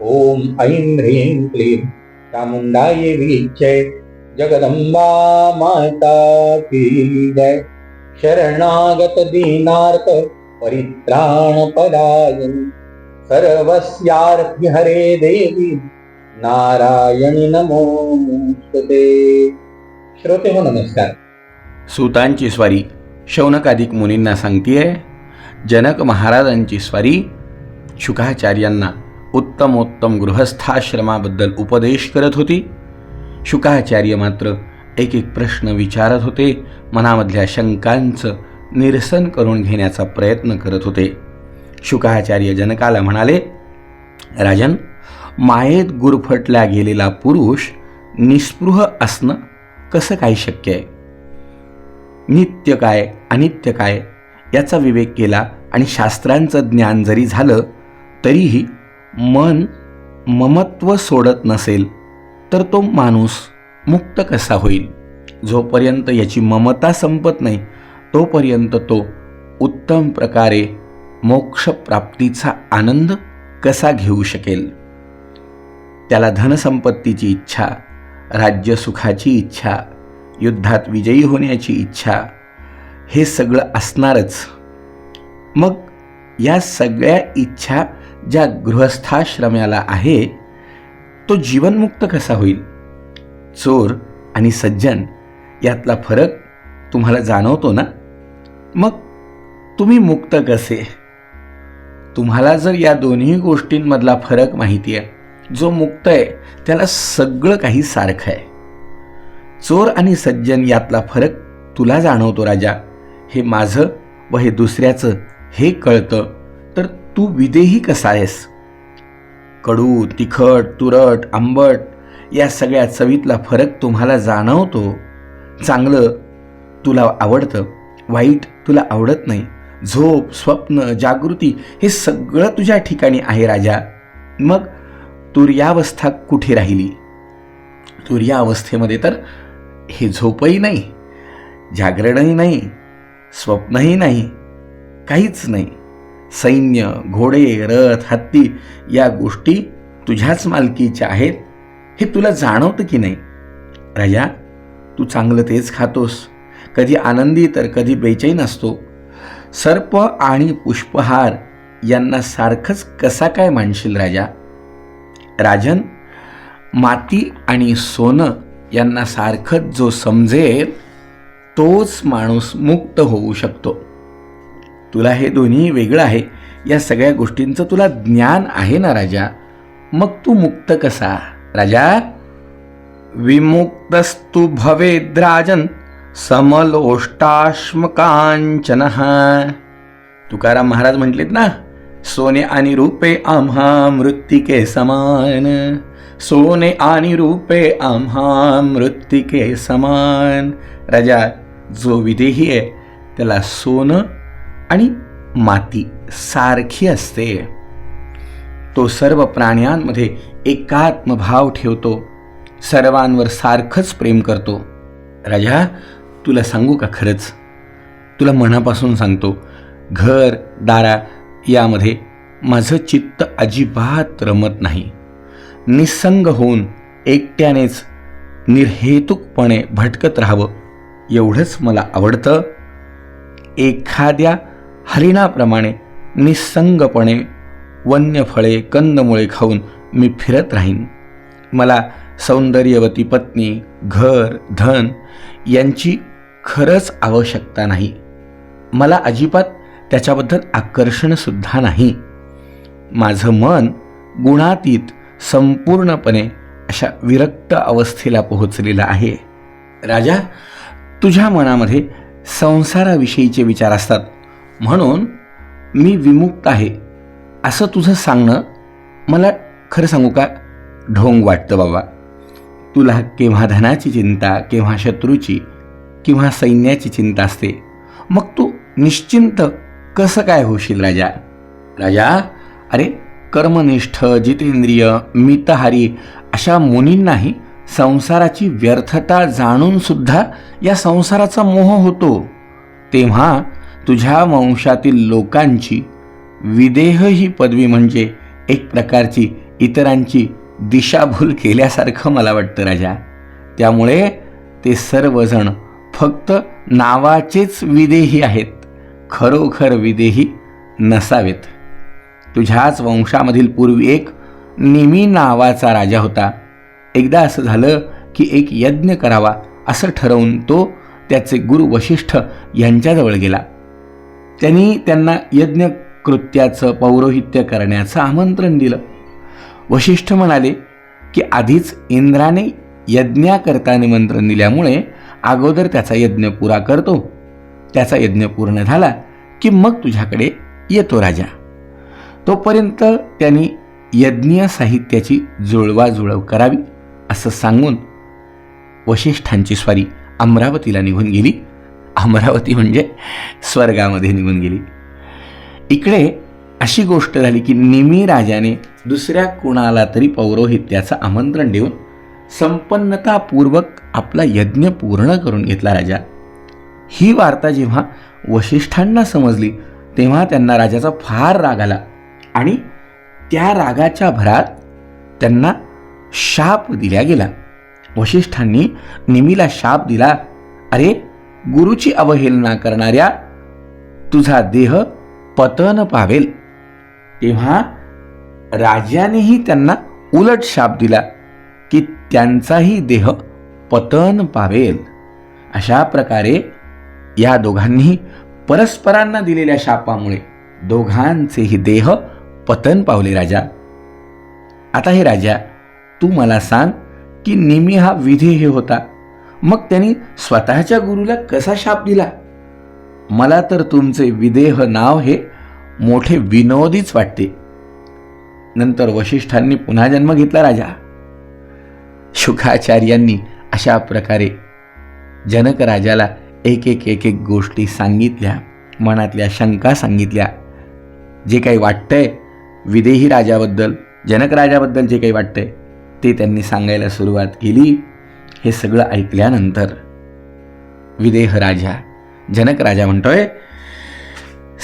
ॐ ऐं ह्रीं क्लीं चामुंडाय वीक्षे जगदंबा माता की जय। शरणागत दीनार्थ परित्राण पदायन हरे देवी नारायणी नमोस्तुते श्रोते हो नमस्कार। सुतांची स्वारी शौनकाधिक मुनींना सांगतीये जनक महाराजांची स्वारी शुकाचार्यांना उत्तमोत्तम गृहस्थाश्रमाबद्दल उपदेश करत होती. शुकाचार्य मात्र एक एक प्रश्न विचारत होते मनामधल्या शंकांचं निरसन करून घेण्याचा प्रयत्न करत होते. शुकाचार्य जनकाला म्हणाले राजन मायेत गुरफटला गेलेला पुरुष निस्पृह असणं कसं काय शक्य आहे? नित्य काय अनित्य काय याचा विवेक केला आणि शास्त्रांचं ज्ञान जरी झालं तरीही मन ममत्व सोडत नसेल तर तो माणूस मुक्त कसा होईल? जोपर्यंत याची ममता संपत नाही तोपर्यंत तो उत्तम प्रकारे मोक्षप्राप्तीचा आनंद कसा घेऊ शकेल? त्याला धनसंपत्तीची इच्छा राज्यसुखाची इच्छा युद्धात विजयी होण्याची इच्छा हे सगळं असणारच. मग या सगळ्या इच्छा ज्या गृहस्थाश्रम्याला आहे तो जीवनमुक्त कसा होईल? चोर आणि सज्जन यातला फरक तुम्हाला जाणवतो ना? मग तुम्ही मुक्त कसे? तुम्हाला जर या दोन्ही गोष्टींमधला फरक माहिती आहे जो मुक्त आहे त्याला सगळं काही सारखं आहे. चोर आणि सज्जन यातला फरक तुला जाणवतो राजा. हे माझं व हे दुसऱ्याचं हे कळतं. तू विदेही कसा आहेस? कडू तिखट तुरट आंबट या सगळ्या चवीतला फरक तुम्हाला जाणवतो. चांगलं तुला आवडतं वाईट तुला आवडत नाही. झोप स्वप्न जागृती हे सगळं तुझ्या ठिकाणी आहे राजा. मग तुर्यावस्था कुठे राहिली? तुर्या अवस्थेमध्ये तर हे झोपही नाही जागरणही नाही स्वप्नही नाही काहीच नाही. सैन्य घोडे रथ हत्ती या गोष्टी तुझ्याच मालकीच्या आहेत. हे तुला जाणवतं की नाही? राजा तू चांगलं तेच खातोस. कधी आनंदी तर कधी बेचैन असतो. सर्प आणि पुष्पहार यांना सारखंच कसा काय मानशील राजा? राजन माती आणि सोनं यांना सारखंच जो समजेल तोच माणूस मुक्त होऊ शकतो. तुला हे दोन्ही वेगळं आहे. या सगळ्या गोष्टींचं तुला ज्ञान आहे ना राजा? मग तू मुक्त कसा? राजा? विमुक्तस्तु भवेद्राजन समलोष्टाश्मकांचन तुकाराम महाराज म्हटलेत ना सोने आणि रूपे आम्हा मृत्तिके समान। सोने आणि रूपे आम्हा मृत्तिके समान। राजा जो विदेही आहे त्याला सोनं आणि माती सारखी असते. तो सर्व प्राण्यांमध्ये एकात्मभाव ठेवतो. सर्वांवर सारखंच प्रेम करतो. राजा तुला सांगू का खरंच? तुला मनापासून सांगतो. घर दारा यामध्ये माझं चित्त अजिबात रमत नाही. निसंग होऊन एकट्यानेच निर्हेतुकपणे भटकत राहावं एवढंच मला आवडतं. एखाद्या हरिणाप्रमाणे निसंगपणे वन्य फळे कंदमुळे खाऊन मी फिरत राहीन. मला सौंदर्यवती पत्नी घर धन यांची खरंच आवश्यकता नाही. मला अजिबात त्याच्याबद्दल आकर्षणसुद्धा नाही. माझं मन गुणातीत संपूर्णपणे अशा विरक्त अवस्थेला पोहोचलेलं आहे. राजा तुझ्या मनामध्ये संसाराविषयीचे विचार असतात. म्हणून मी विमुक्त आहे. असं तुझं सांगणं मला खरं सांगू का? ढोंग वाटतं बाबा. तुला केव्हा धनाची चिंता केव्हा शत्रूची किंवा सैन्याची चिंता असते मग तू निश्चिंत कसं काय होशील राजा? राजा अरे कर्मनिष्ठ जितेंद्रिय मितहारी अशा मुनींनाही संसाराची व्यर्थता जाणूनसुद्धा या संसाराचा मोह होतो. तेव्हा तुझ्या वंशातील लोकांची विदेह ही पदवी म्हणजे एक प्रकारची इतरांची दिशाभूल केल्यासारखं मला वाटतं राजा. त्यामुळे ते सर्वजण फक्त नावाचेच विदेही आहेत. खरोखर विदेही नसावेत. तुझ्याच वंशामधील पूर्वी एक निमी नावाचा राजा होता. एकदा असं झालं की एक यज्ञ करावा असं ठरवून तो त्याचे गुरु वशिष्ठ यांच्याजवळ गेला. त्यांनी त्यांना यज्ञ कृत्याचं पौरोहित्य करण्याचं आमंत्रण दिलं. वशिष्ठ म्हणाले की आधीच इंद्राने यज्ञाकरता निमंत्रण दिल्यामुळे अगोदर त्याचा यज्ञ पुरा करतो. त्याचा यज्ञ पूर्ण झाला की मग तुझ्याकडे येतो राजा. तोपर्यंत त्यांनी यज्ञ साहित्याची जुळवाजुळव करावी असं सांगून वशिष्ठांची स्वारी अमरावतीला निघून गेली. अमरावती म्हणजे स्वर्गामध्ये निघून गेली. इकडे अशी गोष्ट झाली की निमी राजाने दुसऱ्या कुणाला तरी पौरोहित्याचं आमंत्रण देऊन संपन्नतापूर्वक आपला यज्ञ पूर्ण करून घेतला राजा. ही वार्ता जेव्हा वशिष्ठांना समजली तेव्हा त्यांना राजाचा फार राग आला आणि त्या रागाच्या भरात त्यांना शाप दिला गेला. वशिष्ठांनी निमीला शाप दिला. अरे गुरुची अवहेलना करणाऱ्या तुझा देह पतन पावेल. तेव्हा राजानेही त्यांना उलट शाप दिला की त्यांचाही देह पतन पावेल. अशा प्रकारे या दोघांनी परस्परांना दिलेल्या शापामुळे दोघांचेही देह पतन पावले राजा. आता हे राजा तू मला सांग की निमी हा विधेय होता मग त्यांनी स्वतःच्या गुरुला कसा शाप दिला? मला तर तुमचे विदेह नाव हे मोठे विनोदीच वाटते. नंतर वशिष्ठांनी पुन्हा जन्म घेतला राजा. शुकाचार्यांनी अशा प्रकारे जनक राजाला एक एक एक एक गोष्टी सांगितल्या मनातल्या शंका सांगितल्या. जे काही वाटतंय विदेही राजाबद्दल जनक राजाबद्दल जे काही वाटतंय ते त्यांनी सांगायला सुरुवात केली. हे सगळं ऐकल्यानंतर विदेह राजा जनक राजा म्हणतोय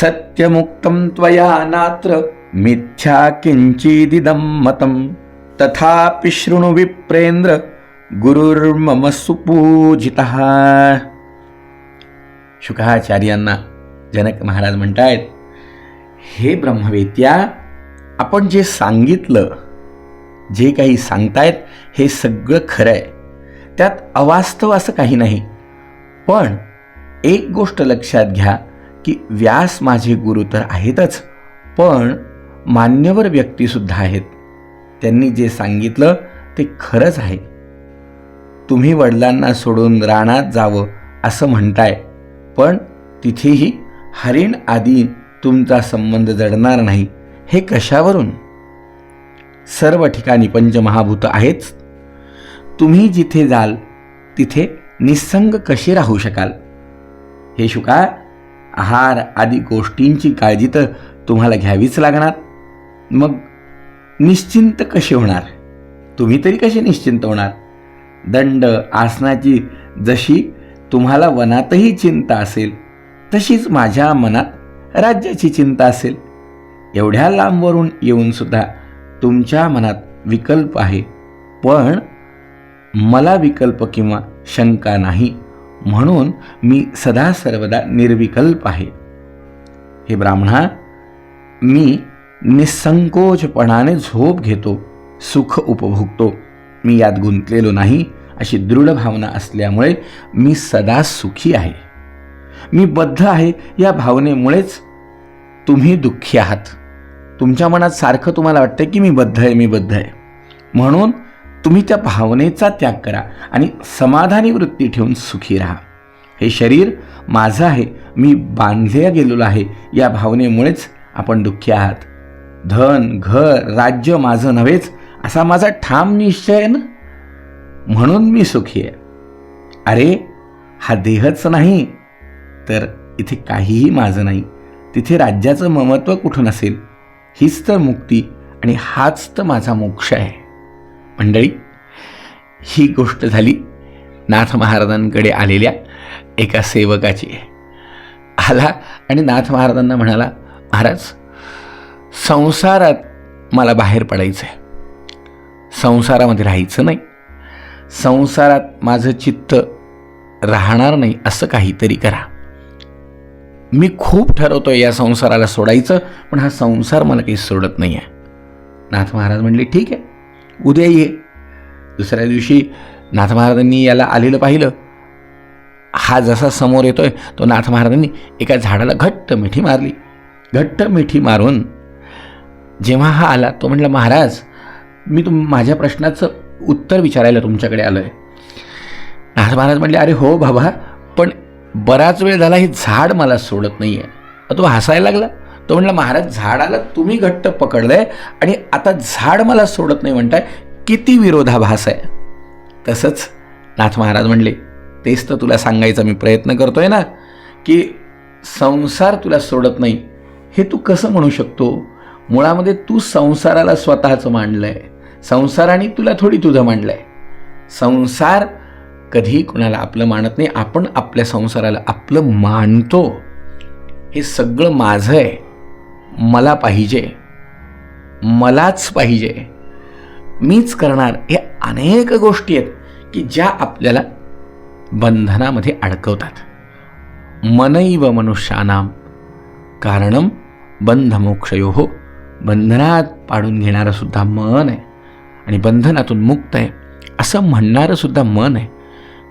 सत्यमुक्तं त्वया नात्र मिथ्या किंचिदिदं मतं तथापि शृणु विप्रेंद्र गुरुर्मम सुपूजितः. शुकाचार्यांना जनक महाराज म्हणतायत हे ब्रह्मवेत्या आपण जे सांगितलं जे काही सांगतायत हे सगळं खरं आहे त्यात अवास्तव असं काही नाही. पण एक गोष्ट लक्षात घ्या की व्यास माझे गुरु तर आहेतच पण मान्यवर व्यक्तीसुद्धा आहेत. त्यांनी जे सांगितलं ते खरंच आहे. तुम्ही वडिलांना सोडून रानात जावं असं म्हणताय पण तिथेही हरिण आदी तुमचा संबंध जडणार नाही हे कशावरून? सर्व ठिकाणी पंचमहाभूत आहेच. तुम्ही जिथे जाल तिथे निस्संग कसे राहू शकाल? हे शुका आहार आदी गोष्टींची काळजी तर तुम्हाला घ्यावीच लागणार. मग निश्चिंत कसे होणार? तुम्ही तरी कसे निश्चिंत होणार? दंड आसनाची जशी तुम्हाला वनातही चिंता असेल तशीच माझ्या मनात राज्याची चिंता असेल. एवढ्या लांबवरून येऊनसुद्धा तुमच्या मनात विकल्प आहे. पण मला विकल्प किंवा शंका नाही. म्हणून मी सदा सर्वदा निर्विकल्प आहे. हे ब्राह्मणा मी निसंकोचपणाने झोप घेतो सुख उपभोगतो. मी यात गुंतलेलो नाही अशी दृढ भावना असल्यामुळे मी सदा सुखी आहे. मी बद्ध आहे या भावनेमुळेच तुम्ही दुःखी आहात. तुमच्या मनात सारखं तुम्हाला वाटतं की मी बद्ध आहे मी बद्ध आहे. म्हणून तुम्ही त्या भावनेचा त्याग करा आणि समाधानी वृत्ती ठेवून सुखी राहा. हे शरीर माझं आहे मी बांधल्या गेलेलो आहे या भावनेमुळेच आपण दुःखी आहात. धन घर राज्य माझं नव्हेच असा माझा ठाम निश्चय आहे ना? म्हणून मी सुखी आहे. अरे हा देहच नाही तर इथे काहीही माझं नाही. तिथे राज्याचं ममत्व कुठून असेल हीच तर मुक्ती आणि हाच तर माझा मोक्ष आहे. मंडळी ही गोष्ट झाली. नाथ महाराजांकडे आलेल्या एका सेवकाची. आला आणि नाथ महाराजांना म्हणाला महाराज संसारात मला बाहेर पडायचं आहे संसारामध्ये राहायचं नाही. संसारात माझं चित्त राहणार नाही असं काहीतरी करा. मी खूप ठरवतोय या संसाराला सोडायचं पण हा संसार मला काही सोडत नाही आहे नाथ महाराज म्हणले ठीक आहे. उद्या ये. दुसऱ्या दिवशी नाथ महाराजांनी याला आलेलं पाहिलं. हा जसा समोर येतोय तो नाथ महाराजांनी एका झाडाला घट्ट मिठी मारली. घट्ट मिठी मारून जेव्हा हा आला तो म्हटला महाराज मी तुम माझ्या प्रश्नाचं उत्तर विचारायला तुमच्याकडे आलो आहे नाथ महाराज म्हटले अरे हो बाबा पण बराच वेळ झाला हे झाड मला सोडत नाही आहे तो हसायला लागला. तो म्हणला महाराज झाडाला तुम्ही घट्ट पकडलंय आणि आता झाड मला सोडत नाही म्हणताय किती विरोधाभास आहे. तसंच नाथ महाराज म्हणले तेच तर तुला सांगायचा मी प्रयत्न करतोय ना की संसार तुला सोडत नाही. हे तू कसं म्हणू शकतो? मुळामध्ये तू संसाराला स्वतःचं मांडलंय. संसाराने तुला थोडी तुझं मांडलंय. संसार कधी कुणाला आपलं मानत नाही आपण आपल्या संसाराला आपलं मानतो. हे सगळं माझं आहे. मला पाहिजे मलाच पाहिजे मीच करणार हे अनेक गोष्टी आहेत की ज्या आपल्याला बंधनामध्ये अडकवतात. मनैव मनुष्यानाम कारणम बंधमोक्षयो हो बंधनात पाडून घेणारं सुद्धा मन आहे आणि बंधनातून मुक्त आहे असं म्हणणारं सुद्धा मन आहे.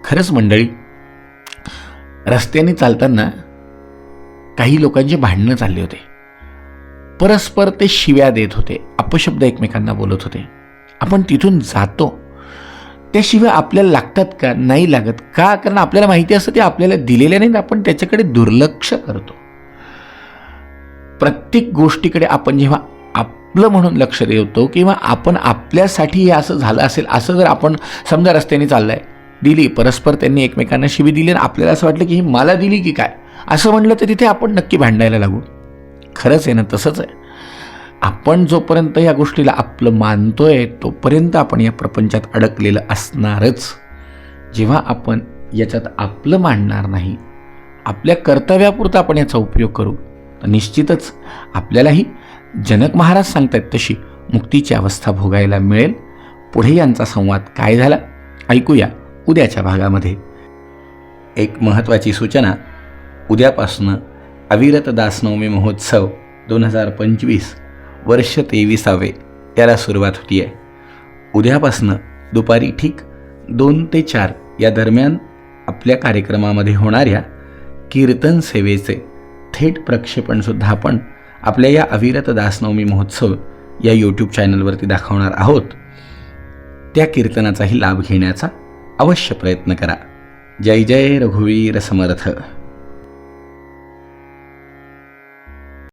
खरंच मंडळी रस्त्याने चालताना काही लोकांचे भांडणं चालले होते. परस्पर ते शिव्या देत होते. अपशब्द एकमेकांना बोलत होते. आपण तिथून जातो. त्या शिव्या आपल्याला लागतात का? नाही लागत. का? कारण आपल्याला माहिती असतं ते आपल्याला दिलेल्या नाहीत. आपण त्याच्याकडे दुर्लक्ष करतो. प्रत्येक गोष्टीकडे आपण जेव्हा आपलं म्हणून लक्ष देतो किंवा आपण आपल्यासाठी हे असं झालं असेल असं जर आपण समजा रस्त्याने चाललंय दिली परस्पर त्यांनी एकमेकांना शिवी दिली आणि आपल्याला असं वाटलं की ही मला दिली की काय? असं म्हणलं तर तिथे आपण नक्की भांडायला लागू. खरंच आहे ना तसंच आहे. आपण जोपर्यंत या गोष्टीला आपलं मानतोय तोपर्यंत आपण या प्रपंचात अडकलेलं असणारच. जेव्हा आपण याच्यात आपलं मांडणार नाही आपल्या कर्तव्यापुरता आपण याचा उपयोग करू तर निश्चितच आपल्यालाही जनक महाराज सांगतायत तशी मुक्तीची अवस्था भोगायला मिळेल. पुढे यांचा संवाद काय झाला ऐकूया उद्याच्या भागामध्ये. एक महत्त्वाची सूचना उद्यापासनं अविरत दासनवमी महोत्सव दोन हजार पंचवीस वर्ष तेविसावे याला सुरुवात होती आहे उद्यापासनं दुपारी ठीक दोन ते चार या दरम्यान आपल्या कार्यक्रमामध्ये होणाऱ्या कीर्तन सेवेचे थेट प्रक्षेपणसुद्धा आपण आपल्या या अविरत दासनवमी महोत्सव या यूट्यूब चॅनलवरती दाखवणार आहोत. त्या कीर्तनाचाही लाभ घेण्याचा अवश्य प्रयत्न करा. जय जय रघुवीर समर्थ.